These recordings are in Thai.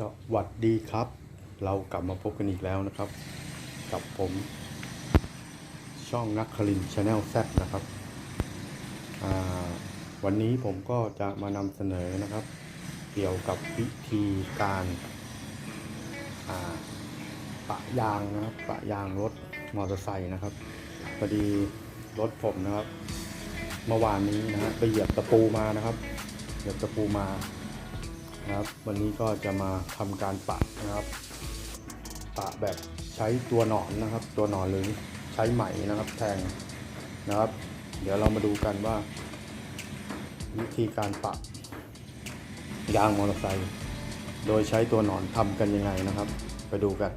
สวัสดีครับ เรากลับมาพบกันอีกแล้วนะครับ กับผม ช่องนักคลินชาแนลแซนะครับ วันนี้ผมก็จะมานำเสนอนะครับ เกี่ยวกับวิธีการาปะยางนะครับปะยางรถมอเตอร์ไซค์นะครับพอดีรถผมนะครับ เมื่อวานนี้นะฮะไปเหยียบตะปูมานะครับ เหยียบตะปูมา นะครับ วันนี้ก็จะมาทำการปะนะครับปะแบบใช้ตัวหนอนนะครับ ตัวหนอนหรือใช้ไหมนะครับ แทงนะครับ เดี๋ยวเรามาดูกันว่า วิธีการปะยางมอเตอร์ไซค์โดยใช้ตัวหนอนทำกันยังไงนะครับ ไปดูกัน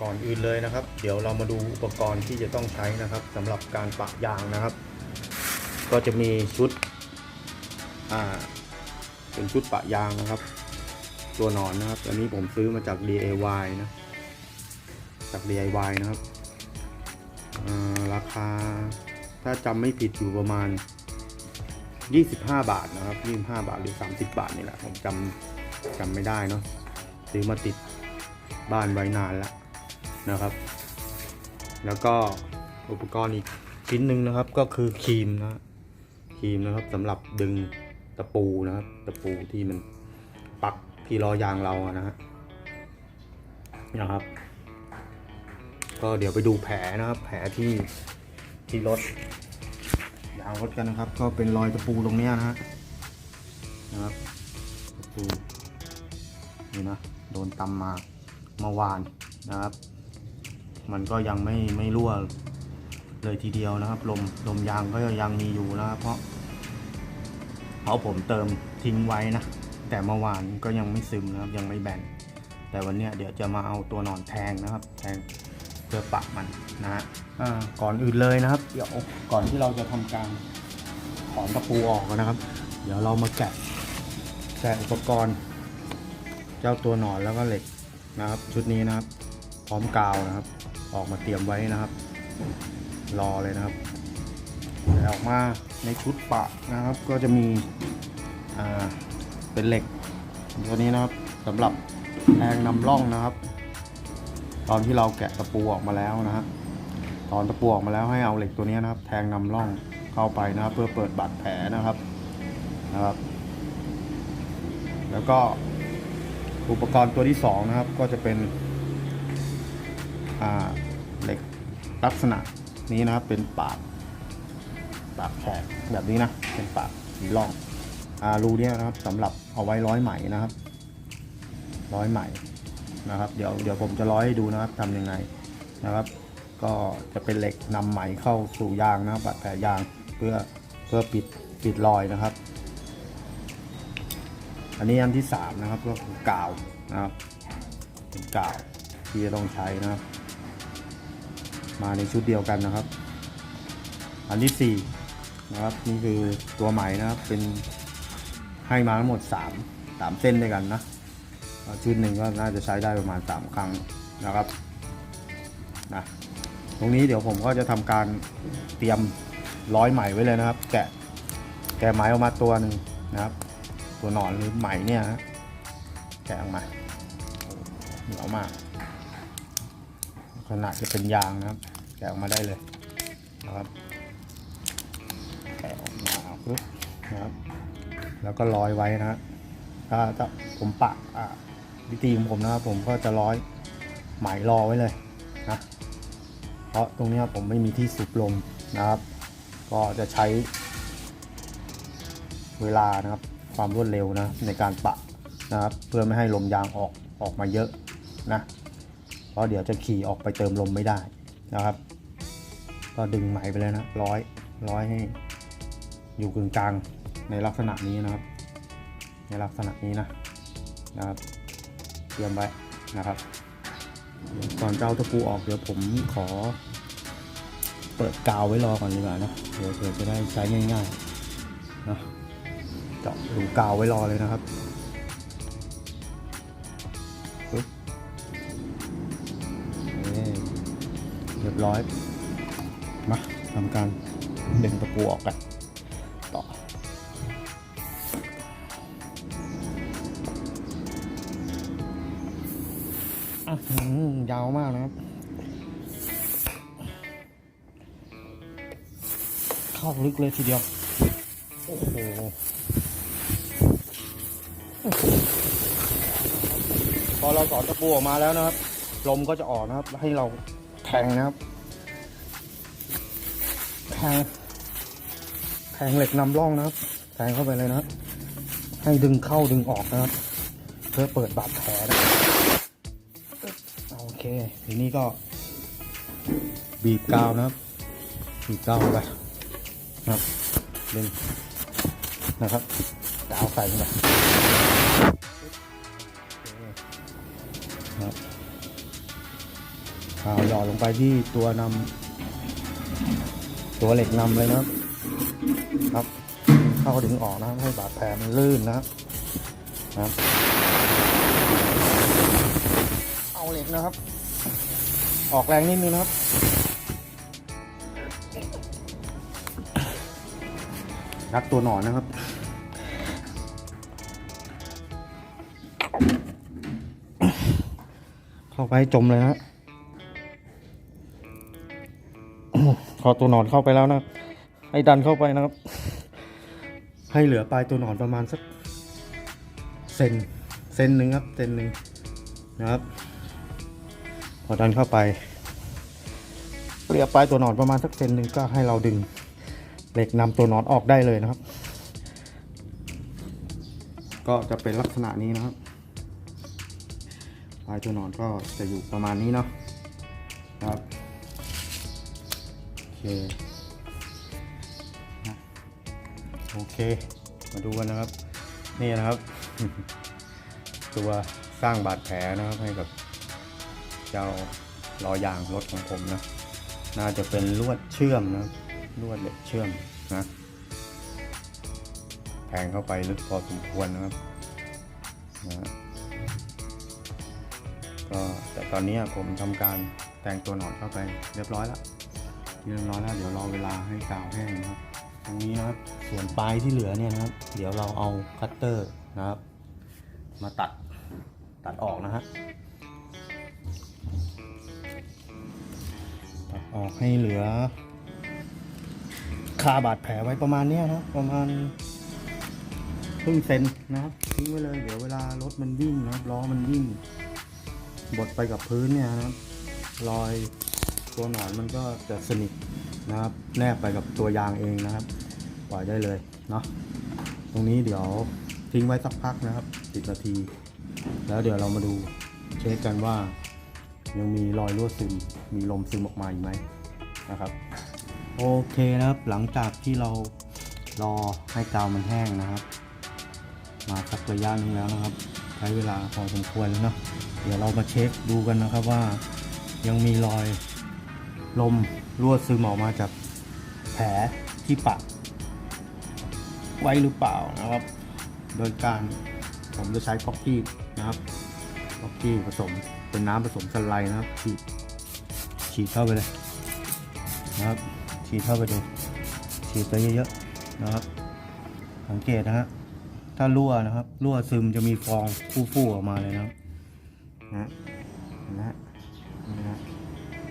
ก่อนอื่นเลยนะครับ เดี๋ยวเรามาดูอุปกรณ์ที่จะต้องใช้นะครับสำหรับการปะยางนะครับ ก็จะมีชุด อ่า เป็นชุดปะยางนะครับ ตัวหนอนนะครับอันนี้ผมซื้อมาจาก DIY นะ จาก DIY นะครับ ราคาถ้าจำไม่ผิดอยู่ประมาณ 25 บาทนะครับ 25 บาทหรือ 30 บาทนี่แหละ ผมจำจำไม่ได้เนาะ ซื้อมาติดบ้านไว้นานแล้วนะครับ แล้วก็อุปกรณ์อีกชิ้นหนึ่งนะครับก็คือครีมนะครีมนะครับสำหรับดึง ตะปูนะครับ ตะปูที่มันปักที่ล้อยางเราอะนะฮะนะครับ ก็เดี๋ยวไปดูแผลนะครับ แผลที่ที่รถยางรถกันนะครับ ก็เป็นรอยตะปูตรงเนี้ยนะฮะนะครับตะปูนี่นะโดนตำมาเมื่อวานนะครับ มันก็ยังไม่ไม่รั่วเลยทีเดียวนะครับ ลมลมยางก็ยังมีอยู่นะครับ เพราะ เพราะผมเติมทิ้งไว้นะ แต่เมื่อวานก็ยังไม่ซึมนะครับยังไม่แบนแต่วันเนี้ยเดี๋ยวจะมาเอาตัวหนอนแทงนะครับ แทงเพื่อปะมันนะฮะอ่าก่อนอื่นเลยนะครับ เดี๋ยวก่อนที่เราจะทำการถอนตะปูออกนะครับ เดี๋ยวเรามาแกะแกะอุปกรณ์ เจ้าตัวหนอนแล้วก็เหล็กนะครับ ชุดนี้นะครับ พร้อมกาวนะครับ ออกมาเตรียมไว้นะครับ รอเลยนะครับ แต่ออกมาในชุดปะนะครับ ก็จะมีเป็นเหล็กตัวนี้นะครับสำหรับแทงนำร่องนะครับ ตอนที่เราแกะตะปูออกมาแล้วนะฮะตอนตะปูออกมาแล้วให้เอาเหล็กตัวนี้นะครับ แทงนำร่องเข้าไปนะครับ เพื่อเปิดบาดแผลนะครับนะครับ แล้วก็อุปกรณ์ตัวที่สองนะครับก็จะเป็นเหล็กลักษณะนี้นะครับเป็นปาก ปากแฉกแบบนี้นะเป็นปากสีร่องอารูเนี่ยนะครับสำหรับเอาไว้ร้อยไหมนะครับ ร้อยไหมนะครับเดี๋ยวเดี๋ยวผมจะร้อยให้ดูนะครับทำยังไงนะครับ ก็จะเป็นเหล็กนำไหมเข้าสู่ยางนะครับบาดแผลยางเพื่อเพื่อปิดปิดรอยนะครับ อันนี้อันที่สามนะครับก็คือกาวนะครับเป็นกาวที่จะต้องใช้นะครับ มาในชุดเดียวกันนะครับ อันที่สี่ นะครับนี่คือตัวไหม่นะครับเป็นให้มาทั้งหมด 3 3 เส้นด้วยกันนะชุดหนึ่งก็น่าจะใช้ได้ประมาณ 3 ครั้งนะครับนะตรงนี้เดี๋ยวผมก็จะทำการเตรียมร้อยไหมไว้เลยนะครับ แกะแกะไหมออกมาตัวหนึ่งนะครับ ตัวหนอนหรือไหมเนี่ยนะแกะออกมาเหนียวมากขนาดจะเป็นยางนะครับ แกะออกมาได้เลยนะครับ นะครับ แล้วก็ร้อยไว้นะฮะถ้าถ้าผมปะวิธีของผมนะครับผมก็จะร้อยไหมรอไว้เลยนะเพราะตรงนี้ผมไม่มีที่สูบลมนะครับ ก็จะใช้เวลานะครับความรวดเร็วนะในการปะนะครับ เพื่อไม่ให้ลมยางออกออกมาเยอะนะเพราะเดี๋ยวจะขี่ออกไปเติมลมไม่ได้นะครับ ก็ดึงไหมไปเลยนะร้อยร้อยให้อยู่กึ่งกลาง ในลักษณะนี้นะครับ ในลักษณะนี้นะนะครับ เตรียมไว้นะครับ ก่อนจะเอาตะปูออกเดี๋ยวผมขอ เปิดกาวไว้รอก่อนดีกว่านะเดี๋ยวเดี๋ยวจะได้ใช้ง่ายๆนะเจาะรูกาวไว้รอเลยนะครับปึ๊บเรียบร้อยมาทำการดึงตะปูออกกัน ยาวมากนะครับ เข้าลึกเลยทีเดียว โอ้โหพอเราสอนตะปูออกมาแล้วนะครับ ลมก็จะออกนะครับ ให้เราแทงนะครับ แทง แทงเหล็กนำร่องนะครับ แทงเข้าไปเลยนะครับ ให้ดึงเข้าดึงออกนะครับ เพื่อเปิดบาดแผลนะครับ เคทีนี้ก็บีบกาวนะครับ บีบกาวไปนะครับดึงนะครับกาวใส่เข้าไปครับข่าวหยอดลงไปที่ตัวนำตัวเหล็กนำเลยนะครับครับ เข้าถึงออกนะให้บาดแผลมันลื่นนะครับนะครับ กนะครับ ออกแรงนิดนึงนะครับ รักตัวหนอนนะครับเข้าไปจมเลยนะฮะโอ้โหพอตัวหนอนเข้าไปแล้วนะ ให้ดันเข้าไปนะครับ ให้เหลือปลายตัวหนอนประมาณสักเซนเซนหนึ่งครับเซนหนึ่งนะครับ อดันเข้าไปเหลือปลายตัวหนอนประมาณสักเซนหนึ่งก็ให้เราดึงเหล็กนำตัวหนอนออกได้เลยนะครับ ก็จะเป็นลักษณะนี้นะครับ ปลายตัวหนอนก็จะอยู่ประมาณนี้เนาะครับโอเคโอเค มาดูกันนะครับ นี่นะครับ ตัวสร้างบาดแผลนะครับให้กับ เจ้ารอยางรถของผมนะ น่าจะเป็นลวดเชื่อมนะ ลวดเหล็กเชื่อมนะแทงเข้าไปลึกพอสมควรนะครับนะก็แต่ตอนนี้ผมทำการแต่งตัวหนอนเข้าไปเรียบร้อยแล้วเรียบร้อยแล้วเดี๋ยวรอเวลาให้กาวแห้งนะครับตรงนี้นะครับส่วนปลายที่เหลือเนี่ยนะครับ เดี๋ยวเราเอาคัตเตอร์นะครับ มาตัดตัดออกนะฮะ ออกให้เหลือ คาบาดแผลไว้ประมาณเนี้ยนะครับประมาณครึ่งเซนนะครับทิ้งไว้เลยเดี๋ยวเวลารถมันวิ่งนะครับล้อมันวิ่งบดไปกับพื้นเนี่ยนะครับรอยตัวหนอนมันก็จะสนิทนะครับ แนบไปกับตัวยางเองนะครับปล่อยได้เลยเนาะตรงนี้เดี๋ยวทิ้งไว้สักพักนะครับสิบนาที แล้วเดี๋ยวเรามาดูเช็คกันว่า ยังมีรอยรั่วซึม มีลมซึมออกมาอีกไหมนะครับโอเคนะครับหลังจากที่เรารอให้กาวมันแห้งนะครับ มาสักระยะหนึงแล้วนะครับ ใช้เวลาพอสมควรแล้วเนาะเดี๋ยวเรามาเช็คดูกันนะครับว่ายังมีรอยลมรั่วซึมออกมาจากแผลที่ปักไว้หรือเปล่านะครับ โดยการผมจะใช้ป๊อกกี้นะครับป๊อกกี้ผสม เป็นน้ำผสมสไลด์นะครับ ฉีดฉีดเข้าไปเลยนะครับ ฉีดเข้าไปดู ฉีดไปเยอะๆนะครับ สังเกตนะฮะถ้ารั่วนะครับ รั่วซึมจะมีฟองฟู่ๆออกมาเลยนะครับนะนไหมฮะนะ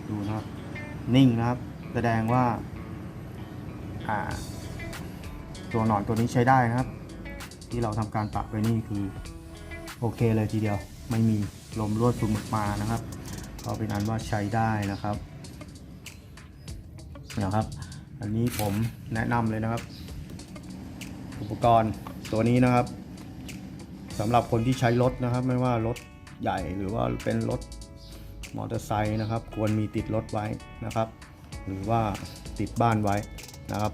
ดูนะครับ นิ่งนะครับ แสดงว่าอ่า ตัวหนอนตัวนี้ใช้ได้นะครับ ที่เราทำการปักไปนี่คือ โอเคเลยทีเดียวไม่มี ลมรั่วซึมออกมานะครับก็เป็นอันว่าใช้ได้นะครับนะครับ อันนี้ผมแนะนำเลยนะครับ อุปกรณ์ตัวนี้นะครับสำหรับคนที่ใช้รถนะครับ ไม่ว่ารถใหญ่หรือว่าเป็นรถมอเตอร์ไซค์นะครับ ควรมีติดรถไว้นะครับ หรือว่าติดบ้านไว้นะครับ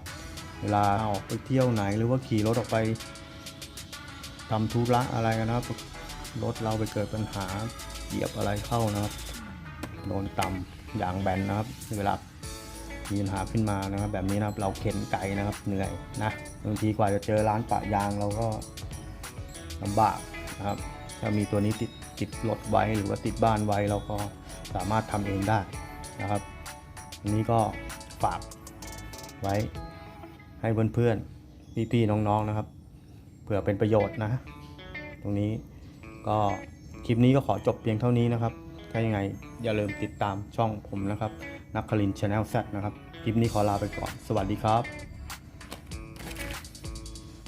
เวลาออกไปเที่ยวไหนหรือว่าขี่รถออกไปทำธุระอะไรกันนะครับ รถเราไปเกิดปัญหาเหยียบอะไรเข้านะครับโดนต่ำอย่างแบนนะครับเวลามีปัญหาขึ้นมานะครับ แบบนี้นะครับเราเข็นไกลนะครับเหนื่อยนะบางทีกว่าจะเจอร้านปะยางเราก็ลำบากนะครับ ถ้ามีตัวนี้ติดติดรถไว้หรือว่าติดบ้านไว้เราก็สามารถทำเองได้นะครับอันนี้ก็ฝากไว้ให้เพื่อนๆพี่ๆน้องๆนะครับ เผื่อเป็นประโยชน์นะ ตรงนี้ ก็คลิปนี้ก็ขอจบเพียงเท่านี้นะครับ ถ้ายังไงอย่าลืมติดตามช่องผมนะครับนักคลินชาแนลแซนะครับ คลิปนี้ขอลาไปก่อน สวัสดีครับ